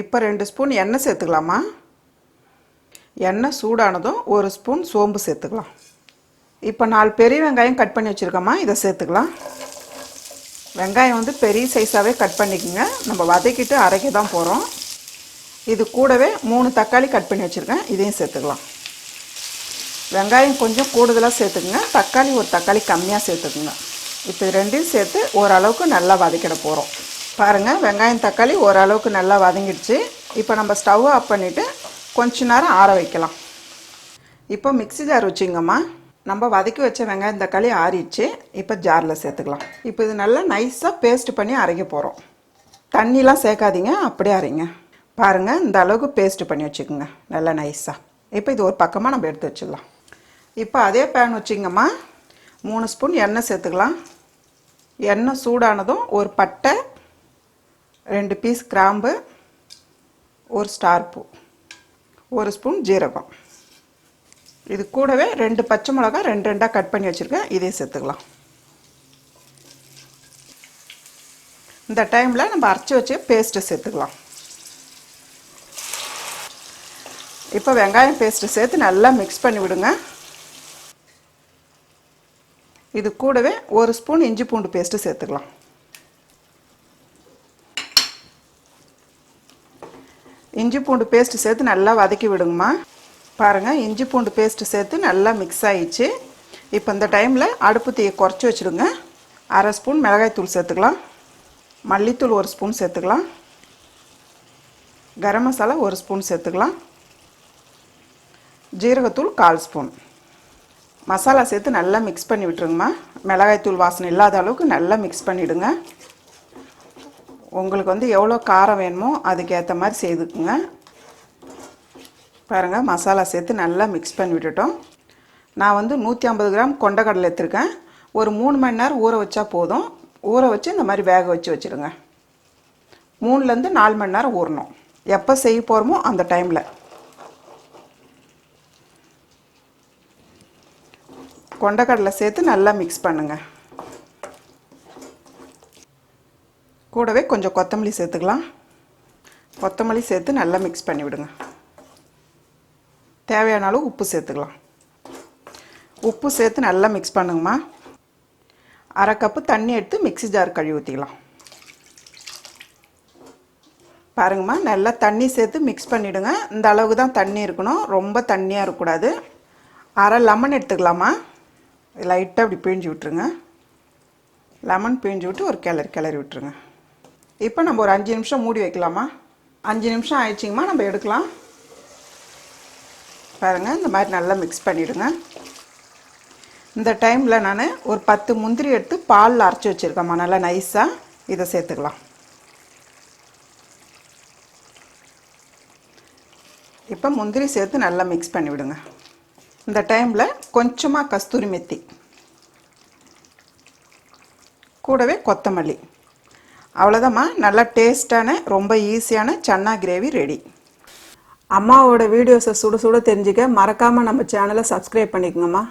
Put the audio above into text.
இப்போ ரெண்டு ஸ்பூன் எண்ணெய் சேர்த்துக்கலாமா? எண்ணெய் சூடானதும் ஒரு ஸ்பூன் சோம்பு சேர்த்துக்கலாம். இப்போ நாலு பெரிய வெங்காயம் கட் பண்ணி வச்சுருக்கோமா இதை சேர்த்துக்கலாம். வெங்காயம் வந்து பெரிய சைஸாகவே கட் பண்ணிக்கோங்க. நம்ம வதக்கிட்டு அரைக்க தான் போகிறோம் இது கூடவே மூணு தக்காளி கட் பண்ணி வச்சுருக்கேன் இதையும் சேர்த்துக்கலாம். வெங்காயம் கொஞ்சம் கூடுதலாக சேர்த்துக்குங்க. தக்காளி ஒரு தக்காளி கம்மியாக சேர்த்துக்குங்க. இப்போ ரெண்டையும் சேர்த்து ஓரளவுக்கு நல்லா வதக்கிட போகிறோம் பாருங்கள் வெங்காயம் தக்காளி ஓரளவுக்கு நல்லா வதங்கிடுச்சு. இப்போ நம்ம ஸ்டவ் ஆஃப் பண்ணிவிட்டு கொஞ்ச நேரம் ஆற வைக்கலாம். இப்போ மிக்ஸி ஜார் வச்சுங்கம்மா. நம்ம வதக்கி வச்ச வெங்காயம் தக்காளி ஆறிடுச்சு. இப்போ ஜாரில் சேர்த்துக்கலாம். இப்போ இது நல்லா நைஸாக பேஸ்ட் பண்ணி அரைக்க போகிறோம் தண்ணிலாம் சேர்க்காதீங்க அப்படியே அரைங்க. பாருங்கள் இந்த அளவுக்கு பேஸ்ட் பண்ணி வச்சுக்கோங்க. நல்லா நைஸாக இப்போ இது ஒரு பக்கமாக நம்ம எடுத்து வச்சிடலாம். இப்போ அதே பேன் வச்சிங்கம்மா. மூணு ஸ்பூன் எண்ணெய் சேர்த்துக்கலாம். எண்ணெய் சூடானதும் ஒரு பட்டை ரெண்டு பீஸ் கிராம்பு ஒரு ஸ்டார் பூ ஒரு ஸ்பூன் ஜீரகம். இது கூடவே ரெண்டு பச்சை மிளகா ரெண்டு ரெண்டாக கட் பண்ணி வச்சுருக்கேன். இதையும் சேர்த்துக்கலாம். இந்த டைமில் நம்ம அரைச்சி வச்சு பேஸ்ட்டு சேர்த்துக்கலாம். இப்போ வெங்காயம் பேஸ்ட்டு சேர்த்து நல்லா மிக்ஸ் பண்ணி விடுங்க. இது கூடவே ஒரு ஸ்பூன் இஞ்சி பூண்டு பேஸ்ட்டு சேர்த்துக்கலாம். இஞ்சி பூண்டு பேஸ்ட்டு சேர்த்து நல்லா வதக்கி விடுங்கம்மா. பாருங்கள் இஞ்சி பூண்டு பேஸ்ட்டு சேர்த்து நல்லா மிக்ஸ் ஆயிடுச்சு. இப்போ இந்த டைமில் அடுப்பு தீயை குறைச்சி வச்சுடுங்க. அரை ஸ்பூன் மிளகாய்த்தூள் சேர்த்துக்கலாம். மல்லித்தூள் ஒரு ஸ்பூன் சேர்த்துக்கலாம். கரம் மசாலா ஒரு ஸ்பூன் சேர்த்துக்கலாம். ஜீரகத்தூள் கால் ஸ்பூன். மசாலா சேர்த்து நல்லா மிக்ஸ் பண்ணி விட்டுருங்கம்மா. மிளகாய்த்தூள் வாசனை இல்லாத அளவுக்கு நல்லா மிக்ஸ் பண்ணிவிடுங்க உங்களுக்கு வந்து எவ்வளோ காரம் வேணுமோ அதுக்கேற்ற மாதிரி செய்துக்குங்க. பாருங்கள் மசாலா சேர்த்து நல்லா மிக்ஸ் பண்ணி விட்டுட்டோம். நான் வந்து நூற்றி ஐம்பது கிராம் கொண்டக்கடலை எடுத்துருக்கேன். ஒரு மூணு மணி நேரம் ஊற வச்சா போதும். ஊற வச்சு இந்த மாதிரி வேக வச்சு வச்சுருங்க. மூணுலேருந்து நாலு மணி நேரம் ஊறணும். எப்போ செய்ய போகிறோமோ அந்த டைமில் கொண்டக்கடலை சேர்த்து நல்லா மிக்ஸ் பண்ணுங்கள் கூடவே கொஞ்சம் கொத்தமல்லி சேர்த்துக்கலாம். கொத்தமல்லி சேர்த்து நல்லா மிக்ஸ் பண்ணி விடுங்க. தேவையான அளவு உப்பு சேர்த்துக்கலாம். உப்பு சேர்த்து நல்லா மிக்ஸ் பண்ணுங்கம்மா. அரை கப்பு தண்ணி எடுத்து மிக்ஸி ஜார் கழுவி ஊற்றிக்கலாம் பாருங்கம்மா நல்லா தண்ணி சேர்த்து மிக்ஸ் பண்ணிவிடுங்க இந்த அளவுக்கு தான் தண்ணி இருக்கணும். ரொம்ப தண்ணியாக இருக்கக்கூடாது. அரை லெமன் எடுத்துக்கலாமா லைட்டாக இப்படி பிழிஞ்சு விட்ருங்க லெமன் பிழிஞ்சு விட்டு ஒரு கிளறி கிளறி விட்டுருங்க. இப்போ நம்ம ஒரு அஞ்சு நிமிஷம் மூடி வைக்கலாமா? அஞ்சு நிமிஷம் ஆயிடுச்சிங்கம்மா நம்ம எடுக்கலாம். பாருங்கள் இந்த மாதிரி நல்லா மிக்ஸ் பண்ணிவிடுங்க இந்த டைமில் நான் ஒரு பத்து முந்திரி எடுத்து பாலில் அரைச்சி வச்சுருக்கேம்மா நல்லா நைஸாக இதை சேர்த்துக்கலாம். இப்போ முந்திரி சேர்த்து நல்லா மிக்ஸ் பண்ணிவிடுங்க. இந்த டைமில் கொஞ்சமாக கஸ்தூரி மெத்தி. கூடவே கொத்தமல்லி. அவ்வளோதாம்மா நல்லா டேஸ்டான ரொம்ப ஈஸியான சன்னா கிரேவி ரெடி. அம்மாவோட வீடியோஸை சுட சுட தெரிஞ்சுக்க மறக்காமல் நம்ம சேனலை சப்ஸ்கிரைப் பண்ணிக்கோங்கம்மா.